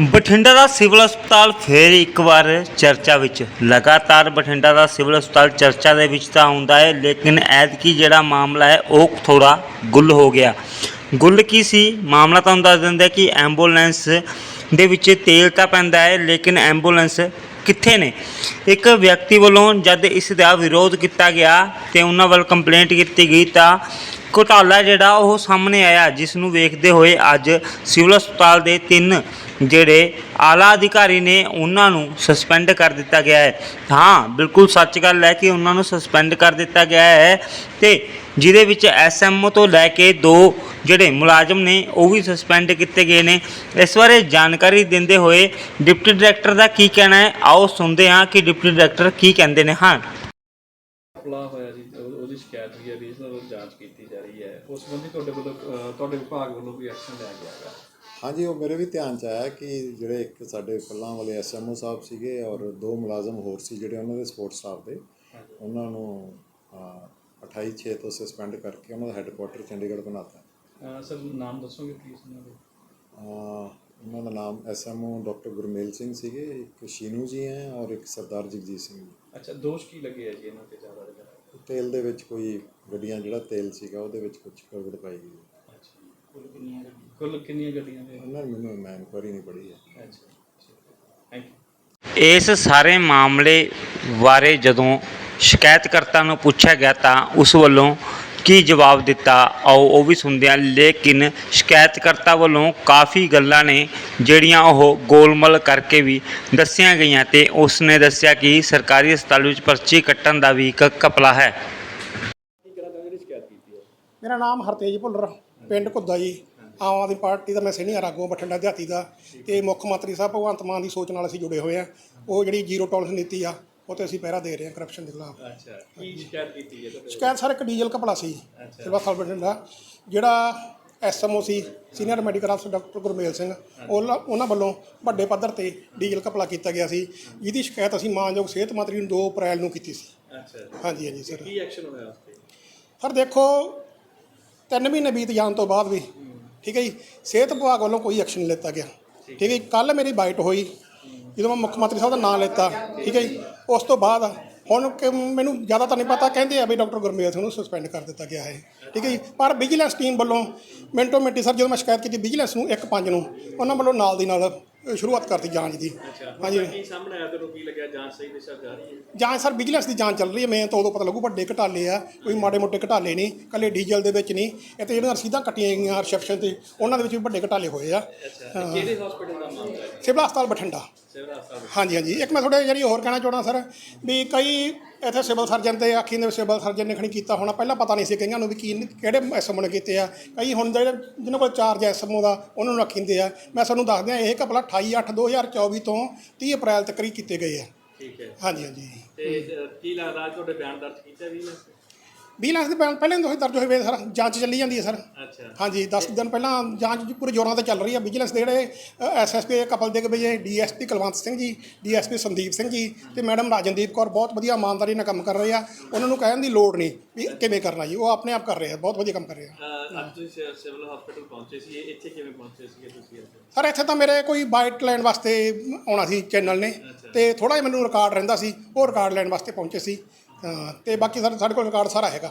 ਬਠਿੰਡਾ ਦਾ civil ਹਸਪਤਾਲ ਫੇਰ ਇੱਕ ਵਾਰ ਚਰਚਾ ਵਿੱਚ। ਲਗਾਤਾਰ ਬਠਿੰਡਾ ਦਾ ਸਿਵਲ ਹਸਪਤਾਲ ਚਰਚਾ ਦੇ ਵਿੱਚ ਤਾਂ ਆਉਂਦਾ ਹੈ, ਲੇਕਿਨ ਐਤਕੀ ਜਿਹੜਾ ਮਾਮਲਾ ਹੈ, ਉਹ ਥੋੜਾ ਗੁੱਲ ਹੋ ਗਿਆ। ਗੁੱਲ ਕੀ ਸੀ? ਮਾਮਲਾ ਤੁਹਾਨੂੰ ਦੱਸ ਦਿੰਦੇ ਕਿ ਐਂਬੂਲੈਂਸ ਦੇ ਵਿੱਚ ਤੇਲ ਤਾਂ ਪੈਂਦਾ ਹੈ, ਲੇਕਿਨ ਐਂਬੂਲੈਂਸ ਕਿੱਥੇ ਨੇ? ਇੱਕ ਵਿਅਕਤੀ ਵੱਲੋਂ ਜਦ ਇਸ ਦਾ ਵਿਰੋਧ ਕੀਤਾ ਗਿਆ ਤੇ ਉਹਨਾਂ ਵੱਲ ਕੰਪਲੇਂਟ ਕੀਤੀ ਗਈ ਤਾਂ ਘੋਟਾਲਾ ਜਿਹੜਾ ਉਹ ਸਾਹਮਣੇ ਆਇਆ, ਜਿਸ ਨੂੰ ਵੇਖਦੇ ਹੋਏ ਅੱਜ ਸਿਵਲ ਹਸਪਤਾਲ ਦੇ ਤਿੰਨ ਜਿਹੜੇ ਆਲਾ ਅਧਿਕਾਰੀ ਨੇ ਉਹਨਾਂ ਨੂੰ ਸਸਪੈਂਡ ਕਰ ਦਿੱਤਾ ਗਿਆ ਹੈ। ਹਾਂ, ਬਿਲਕੁਲ ਸੱਚ ਗੱਲ ਹੈ ਕਿ ਉਹਨਾਂ ਨੂੰ ਸਸਪੈਂਡ ਕਰ ਦਿੱਤਾ ਗਿਆ ਹੈ ਤੇ ਜਿਹਦੇ ਵਿੱਚ ਐਸਐਮਓ ਤੋਂ ਲੈ ਕੇ ਦੋ ਜਿਹੜੇ ਮੁਲਾਜ਼ਮ ਨੇ, ਉਹ ਵੀ ਸਸਪੈਂਡ ਕੀਤੇ ਗਏ ਨੇ। ਇਸ ਬਾਰੇ ਜਾਣਕਾਰੀ ਦਿੰਦੇ ਹੋਏ ਡਿਪਟੀ ਡਾਇਰੈਕਟਰ ਦਾ ਕੀ ਕਹਿਣਾ ਹੈ? ਆਓ ਸੁਣਦੇ ਹਾਂ ਕਿ ਡਿਪਟੀ ਡਾਇਰੈਕਟਰ ਕੀ ਕਹਿੰਦੇ ਨੇ। ਹਾਂ। ਫਲਾ ਹੋਇਆ ਜੀ ਉਹ- ਉਹਦੀ ਸ਼ਿਕਾਇਤ ਵੀ ਹੈ ਰੀਜਨਲ ਜਾਂਚ ਕੀਤੀ ਜਾ ਰਹੀ ਹੈ। ਉਸ ਸੰਬੰਧੀ ਤੁਹਾਡੇ ਵੱਲੋਂ ਤੁਹਾਡੇ ਵਿਭਾਗ ਵੱਲੋਂ ਕੋਈ ਐਕਸ਼ਨ ਲਿਆ ਗਿਆ ਹੈਗਾ? ਹਾਂਜੀ ਉਹ ਮੇਰੇ ਵੀ ਧਿਆਨ ਚ ਆਇਆ ਕਿ ਜਿਹੜੇ ਇੱਕ ਸਾਡੇ ਪੱਲਾਂ ਵਾਲੇ ਐਸਐਮਓ ਸਾਹਿਬ ਸੀਗੇ ਔਰ ਦੋ ਮੁਲਾਜ਼ਮ ਹੋਰ ਸੀ ਜਿਹੜੇ ਉਹਨਾਂ ਦੇ ਸਪੋਰਟ ਸਟਾਫ ਦੇ ਉਹਨਾਂ ਨੂੰ ਅਹ, 28 6 ਤੋਂ ਸਸਪੈਂਡ ਕਰਕੇ ਉਹਨਾਂ ਦਾ ਹੈੱਡਕੁਆਟਰ ਚੰਡੀਗੜ੍ਹ ਬਣਾਤਾ। ਅਹ, ਸਰ ਨਾਮ ਦੱਸੋਗੇ ਪਲੀਜ਼ ਉਹਨਾਂ ਦੇ? ਅਹ, ਉਹਨਾਂ ਦਾ ਨਾਮ ਐਸਐਮਓ ਡਾਕਟਰ ਗੁਰਮੇਲ ਸਿੰਘ ਸੀਗੇ ਇੱਕ ਸ਼ੀਨੂ ਜੀ ਹੈ ਔਰ ਇੱਕ ਸਰਦਾਰ ਜਗਜੀਤ ਸਿੰਘ ਜੀ। ਅੱਛਾ ਦੋਸ਼ ਕੀ ਲੱਗੇ ਹੈ ਜੀ ਇਹਨਾਂ ਤੇ ਜ਼ਿਆਦਾ? ਤੇਲ ਦੇ ਵਿੱਚ ਕੋਈ ਗੱਡੀਆਂ ਜਿਹੜਾ ਤੇਲ ਸੀਗਾ ਉਹਦੇ ਵਿੱਚ ਕੁਝ ਗੜਬੜ ਪਾਈ ਗਈ ਅੱਛਾ ਕੁੱਲ ਕਿੰਨੀਆਂ ਗੱਡੀਆਂ? ਕੁੱਲ ਕਿੰਨੀਆਂ ਗੱਡੀਆਂ ਨੇ? ਉਹਨਾਂ ਨੇ ਮੈਨੂੰ ਮੈਂ ਇਨਕੁਆਰੀ ਨਹੀਂ ਪੜ੍ਹੀ ਹੈ। ਅੱਛਾ ਥੈਂਕ ਯੂ ਇਸ ਸਾਰੇ ਮਾਮਲੇ ਬਾਰੇ ਜਦੋਂ ਸ਼ਿਕਾਇਤਕਰਤਾ ਨੂੰ ਪੁੱਛਿਆ ਗਿਆ ਤਾਂ ਉਸ ਵੱਲੋਂ ਕੀ ਜਵਾਬ ਦਿੱਤਾ? ਆਓ ਉਹ ਵੀ ਸੁਣਦੇ ਹਾਂ। ਲੇਕਿਨ ਸ਼ਿਕਾਇਤਕਰਤਾ ਵੱਲੋਂ ਕਾਫੀ ਗੱਲਾਂ ਨੇ ਜਿਹੜੀਆਂ ਉਹ ਗੋਲਮਲ ਕਰਕੇ ਵੀ ਦੱਸੀਆਂ ਗਈਆਂ ਤੇ ਉਸ ਨੇ ਦੱਸਿਆ ਕਿ ਸਰਕਾਰੀ ਹਸਪਤਾਲ ਵਿੱਚ ਪਰਚੀ ਕੱਟਣ ਦਾ ਵੀ ਇੱਕ ਕਪਲਾ ਹੈ। ਮੇਰਾ ਨਾਮ ਹਰਤੇਜ ਭੁੱਲਰ, ਪਿੰਡ ਘੁੱਦਾ ਜੀ। ਆਮ ਆਦਮੀ ਪਾਰਟੀ ਦਾ ਮੈਂ ਸੀਨੀਅਰ ਆਗੂ ਬਠਿੰਡਾ ਦਿਹਾਤੀ ਦਾ। ਤੇ ਮੁੱਖ ਮੰਤਰੀ ਸਾਹਿਬ ਭਗਵੰਤ ਮਾਨ ਦੀ ਸੋਚ ਨਾਲ ਅਸੀਂ ਜੁੜੇ ਹੋਏ ਆ ਉਹ ਜਿਹੜੀ ਜ਼ੀਰੋ ਟੋਲਰੈਂਸ ਨੀਤੀ ਆ ਉਹ ਤੇ ਅਸੀਂ ਪਹਿਰਾ ਦੇ ਰਹੇ ਹਾਂ ਕਰਪਸ਼ਨ ਦੇ ਖਿਲਾਫ। ਅੱਛਾ ਕੀ ਸ਼ਿਕਾਇਤ ਕੀਤੀ ਹੈ ਤੁਹਾਡੇ ਸ਼ਿਕਾਇਤ ਸਰ ਇੱਕ ਡੀਜ਼ਲ ਕਪੜਾ ਸੀ ਸਿਲਵਾ ਸਾਲ ਬਠਿੰਡਾ ਜਿਹੜਾ ਐਸਐਮਓ ਸੀ ਸੀਨੀਅਰ ਮੈਡੀਕਲ ਅਫਸਰ ਡਾਕਟਰ ਗੁਰਮੇਲ ਸਿੰਘ ਉਹਨਾਂ ਉਹਨਾਂ ਵੱਲੋਂ ਵੱਡੇ ਪੱਧਰ ਤੇ ਡੀਜ਼ਲ ਕਪੜਾ ਕੀਤਾ ਗਿਆ ਸੀ। ਜਿਹਦੀ ਸ਼ਿਕਾਇਤ ਅਸੀਂ ਮਾਨਯੋਗ ਸਿਹਤ ਮੰਤਰੀ ਨੂੰ 2 ਅਪ੍ਰੈਲ ਨੂੰ ਕੀਤੀ ਸੀ। ਅੱਛਾ। ਹਾਂਜੀ ਹਾਂਜੀ ਸਰ। ਕੀ ਐਕਸ਼ਨ ਹੋਇਆ ਉਸ ਤੇ? ਸਰ ਦੇਖੋ ਤਿੰਨ ਮਹੀਨੇ ਬੀਤ ਜਾਣ ਤੋਂ ਬਾਅਦ ਵੀ ਠੀਕ ਹੈ ਜੀ ਸਿਹਤ ਵਿਭਾਗ ਵੱਲੋਂ ਕੋਈ ਐਕਸ਼ਨ ਨਹੀਂ ਲਿੱਤਾ ਗਿਆ। ਠੀਕ ਹੈ ਕੱਲ ਮੇਰੀ ਬਾਈਟ ਹੋਈ। ਜਦੋਂ ਮੈਂ ਮੁੱਖ ਮੰਤਰੀ ਸਾਹਿਬ ਦਾ ਨਾਮ ਲਿੱਤਾ ਠੀਕ ਹੈ ਜੀ ਉਸ ਤੋਂ ਬਾਅਦ ਹੁਣ ਕਿ ਮੈਨੂੰ ਜ਼ਿਆਦਾ ਤਾਂ ਨਹੀਂ ਪਤਾ ਕਹਿੰਦੇ ਆ ਵੀ ਡਾਕਟਰ ਗੁਰਮੇਲ ਸਿੰਘ ਨੂੰ ਸਸਪੈਂਡ ਕਰ ਦਿੱਤਾ ਗਿਆ ਹੈ ਠੀਕ ਹੈ ਜੀ ਪਰ ਵਿਜੀਲੈਂਸ ਟੀਮ ਵੱਲੋਂ ਮਿੰਟੋ ਮਿੰਟੀ ਸਰ ਜਦੋਂ ਮੈਂ ਸ਼ਿਕਾਇਤ ਕੀਤੀ ਵਿਜੀਲੈਂਸ ਨੂੰ 1-5 ਨੂੰ ਉਹਨਾਂ ਵੱਲੋਂ ਨਾਲ ਦੀ ਨਾਲ ਸ਼ੁਰੂਆਤ ਕਰਤੀ ਜਾਂਚ ਦੀ ਹਾਂਜੀ। ਕੀ ਸਾਹਮਣੇ ਆਇਆ ਤੈਨੂੰ ਕੀ ਲੱਗਿਆ ਜਾਂਚ ਸਹੀ ਦਿਸ਼ਾ ਜਾ ਰਹੀ ਹੈ? ਜਾਂਚ ਸਰ ਵਿਜੀਲੈਂਸ ਦੀ ਜਾਂਚ ਚੱਲ ਰਹੀ ਹੈ ਮੈਂ ਤਾਂ ਉਦੋਂ ਪਤਾ ਲੱਗੂ ਵੱਡੇ ਘਟਾਲੇ ਆ ਕੋਈ ਮਾੜੇ ਮੋਟੇ ਘਟਾਲੇ ਨਹੀਂ ਕੱਲੇ ਡੀਜ਼ਲ ਦੇ ਵਿੱਚ ਨਹੀਂ ਇਹ ਤੇ ਜਿਹੜੀਆਂ ਰਸੀਦਾਂ ਕੱਟੀਆਂ ਗਈਆਂ ਰਿਸੈਪਸ਼ਨ ਤੇ ਉਹਨਾਂ ਦੇ ਵਿੱਚ ਵੀ ਵੱਡੇ ਘਟਾਲੇ ਹੋਏ ਆ। ਅੱਛਾ ਕਿਹੜੇ ਹਸਪੀਟਲ ਦਾ ਮਾਮਲਾ ਹੈ? ਸਿਵਲ ਹਸਪਤਾਲ ਬਠਿੰਡਾ। ਹਾਂਜੀ ਹਾਂਜੀ। ਇੱਕ ਮੈਂ ਤੁਹਾਡੇ ਜਿਹੜੀ ਹੋਰ ਕਹਿਣਾ ਚਾਹੁੰਦਾ ਸਰ ਵੀ ਕਈ ਇੱਥੇ ਸਿਵਲ ਸਰਜਨ ਤੇ ਆਖੀ ਨੇ ਸਿਵਲ ਸਰਜਨ ਨੇ ਖਣੀ ਕੀਤਾ ਹੋਣਾ। ਪਹਿਲਾਂ ਪਤਾ ਨਹੀਂ ਸੀ ਕਈਆਂ ਨੂੰ ਵੀ ਕੀ ਕਿਹੜੇ ਐਸਐਮਓ ਨੇ ਕੀਤੇ ਆ। ਕਈ ਹੁਣ ਜਿਹੜੇ ਜਿਹਨਾਂ ਕੋਲ ਚਾਰਜ ਐਸਐਮਓ ਦਾ ਉਹਨਾਂ ਨੂੰ ਆਖੀਂਦੇ ਆ। ਮੈਂ ਤੁਹਾਨੂੰ ਦੱਸ ਦਿਆਂ ਇਹ ਕਪਲਾ 28 8 2024 ਤੋਂ 30 ਅਪ੍ਰੈਲ ਤੱਕ ਹੀ ਕੀਤੇ ਗਏ ਆ। ਠੀਕ ਹੈ। ਹਾਂਜੀ ਹਾਂਜੀ। ਤੇ ਕੀ ਲੱਗਦਾ ਤੁਹਾਡੇ ਬਿਆਨ ਦਰਜ ਕੀਤਾ ਵੀ ਨਾ? ਵਿਜੀਲੈਂਸ ਦੇ ਬਿਆਨ ਪਹਿਲਾਂ ਹੀ ਦਰਜ ਹੋਏ ਵੇ ਸਰ ਜਾਂਚ ਚੱਲੀ ਜਾਂਦੀ ਹੈ ਸਰ। ਅੱਛਾ। ਹਾਂਜੀ 10 ਦਿਨ ਪਹਿਲਾਂ ਜਾਂਚ ਜੀ ਪੂਰੇ ਜ਼ੋਰਾਂ ਤੇ ਚੱਲ ਰਹੀ ਹੈ। ਵਿਜੀਲੈਂਸ ਦੇ ਜਿਹੜੇ ਐਸਐਸਪੀ ਕਪਲ ਦੇ ਵਜੇ ਡੀਐਸਪੀ ਕੁਲਵੰਤ ਸਿੰਘ ਜੀ ਡੀਐਸਪੀ ਸੰਦੀਪ ਸਿੰਘ ਜੀ ਤੇ ਮੈਡਮ ਰਾਜਨਦੀਪ ਕੌਰ ਬਹੁਤ ਵਧੀਆ ਇਮਾਨਦਾਰੀ ਨਾਲ ਕੰਮ ਕਰ ਰਹੇ ਆ। ਉਹਨਾਂ ਨੂੰ ਕਹਿਣ ਦੀ ਲੋੜ ਨਹੀਂ ਵੀ ਕਿਵੇਂ ਕਰਨਾ ਜੀ ਉਹ ਆਪਣੇ ਆਪ ਕਰ ਰਹੇ ਆ ਬਹੁਤ ਵਧੀਆ ਕੰਮ ਕਰ ਰਹੇ ਆ। ਅਹ, ਅੱਜ ਤੁਸੀਂ ਸਿ- ਸਿਵਲ ਹਸਪੀਟਲ ਪਹੁੰਚੇ ਸੀ ਇਹ ਇੱਥੇ ਕਿਵੇਂ ਪਹੁੰਚੇ ਸੀਗੇ ਤੁਸੀਂ? ਸਰ ਇੱਥੇ ਤਾਂ ਮੇਰੇ ਕੋਈ ਬਾਈਟ ਲੈਣ ਵਾਸਤੇ ਆਉਣਾ ਸੀ ਚੈਨਲ ਨੇ ਤੇ ਥੋੜਾ ਜਿਹਾ ਮੈਨੂੰ ਰਿਕਾਰਡ ਰਹਿੰਦਾ ਸੀ ਉਹ ਰਿਕਾਰਡ ਲੈਣ ਵਾਸਤੇ ਪਹੁੰਚੇ ਸੀ। ਤੇ ਬਾਕੀ ਸਰ ਸਾਡੇ ਕੋਲ ਰਿਕਾਰਡ ਸਾਰਾ ਹੈਗਾ।